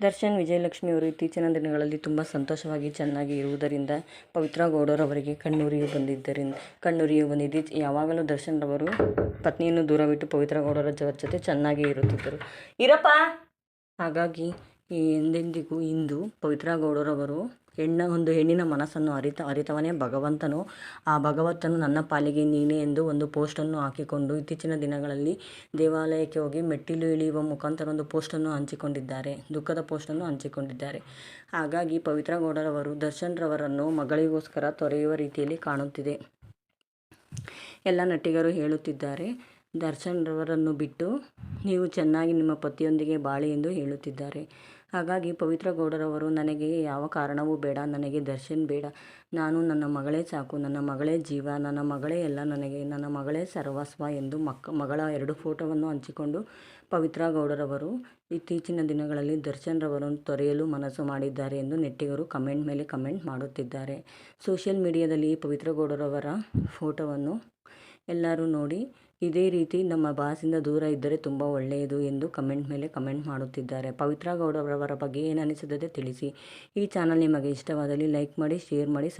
ದರ್ಶನ್ ವಿಜಯಲಕ್ಷ್ಮಿ ಅವರು ಇತ್ತೀಚಿನ ದಿನಗಳಲ್ಲಿ ತುಂಬ ಸಂತೋಷವಾಗಿ ಚೆನ್ನಾಗಿ ಇರುವುದರಿಂದ ಪವಿತ್ರ ಗೌಡರವರಿಗೆ ಕಣ್ಣುರಿಯು ಬಂದಿದ್ದರಿಂದ, ಕಣ್ಣುರಿಯು ಬಂದಿದ್ದು ಯಾವಾಗಲೂ ದರ್ಶನ್ ಅವರು ಪತ್ನಿಯನ್ನು ದೂರವಿಟ್ಟು ಪವಿತ್ರ ಗೌಡರ ಜೊತೆ ಚೆನ್ನಾಗಿ ಇರುತ್ತಿದ್ದರು. ಇರಪ್ಪ! ಹಾಗಾಗಿ ಎಂದೆಂದಿಗೂ ಇಂದು ಪವಿತ್ರ ಗೌಡರವರು ಹೆಣ್ಣ, ಒಂದು ಹೆಣ್ಣಿನ ಮನಸ್ಸನ್ನು ಅರಿತ, ಅರಿತವನೇ ಭಗವಂತನು. ಆ ಭಗವಂತನು ನನ್ನ ಪಾಲಿಗೆ ನೀನೇ ಎಂದು ಒಂದು ಪೋಸ್ಟನ್ನು ಹಾಕಿಕೊಂಡು ಇತ್ತೀಚಿನ ದಿನಗಳಲ್ಲಿ ದೇವಾಲಯಕ್ಕೆ ಹೋಗಿ ಮೆಟ್ಟಿಲು ಇಳಿಯುವ ಮುಖಾಂತರ ಒಂದು ಪೋಸ್ಟನ್ನು ಹಂಚಿಕೊಂಡಿದ್ದಾರೆ. ದುಃಖದ ಪೋಸ್ಟನ್ನು ಹಂಚಿಕೊಂಡಿದ್ದಾರೆ. ಹಾಗಾಗಿ ಪವಿತ್ರ ಗೌಡರವರು ದರ್ಶನ್ ರವರನ್ನು ಮಗಳಿಗೋಸ್ಕರ ತೊರೆಯುವ ರೀತಿಯಲ್ಲಿ ಕಾಣುತ್ತಿದೆ. ಎಲ್ಲ ನಟಿಗರು ಹೇಳುತ್ತಿದ್ದಾರೆ ದರ್ಶನ್ ರವರನ್ನು ಬಿಟ್ಟು ನೀವು ಚೆನ್ನಾಗಿ ನಿಮ್ಮ ಪತಿಯೊಂದಿಗೆ ಬಾಳಿ ಎಂದು ಹೇಳುತ್ತಿದ್ದಾರೆ. ಹಾಗಾಗಿ ಪವಿತ್ರ ಗೌಡರವರು, ನನಗೆ ಯಾವ ಕಾರಣವೂ ಬೇಡ, ನನಗೆ ದರ್ಶನ್ ಬೇಡ. ನಾನು ನನ್ನ ಮಗಳೇ ಸಾಕು, ನನ್ನ ಮಗಳೇ ಜೀವ, ನನ್ನ ಮಗಳೇ ಎಲ್ಲ ನನಗೆ, ನನ್ನ ಮಗಳೇ ಸರ್ವಸ್ವ ಎಂದು ಮಕ್ಕ ಮಗಳ ಎರಡು ಫೋಟೋವನ್ನು ಹಂಚಿಕೊಂಡು ಪವಿತ್ರ ಗೌಡರವರು ಇತ್ತೀಚಿನ ದಿನಗಳಲ್ಲಿ ದರ್ಶನ್ ರವರನ್ನು ತೊರೆಯಲು ಮನಸ್ಸು ಮಾಡಿದ್ದಾರೆ ಎಂದು ನೆಟ್ಟಿಗರು ಕಮೆಂಟ್ ಮೇಲೆ ಕಮೆಂಟ್ ಮಾಡುತ್ತಿದ್ದಾರೆ. ಸೋಷಿಯಲ್ ಮೀಡಿಯಾದಲ್ಲಿ ಪವಿತ್ರ ಗೌಡರವರ ಫೋಟೋವನ್ನು ಎಲ್ಲರೂ ನೋಡಿ ಇದೇ ರೀತಿ ನಮ್ಮ ಬಾಸಿಂದ ದೂರ ಇದ್ದರೆ ತುಂಬ ಒಳ್ಳೆಯದು ಎಂದು ಕಮೆಂಟ್ ಮೇಲೆ ಕಮೆಂಟ್ ಮಾಡುತ್ತಿದ್ದಾರೆ. ಪವಿತ್ರ ಗೌಡರವರ ಬಗ್ಗೆ ಏನು ಅನಿಸುತ್ತದೆ ತಿಳಿಸಿ. ಈ ಚಾನಲ್ ನಿಮಗೆ ಇಷ್ಟವಾದಲ್ಲಿ ಲೈಕ್ ಮಾಡಿ, ಶೇರ್ ಮಾಡಿ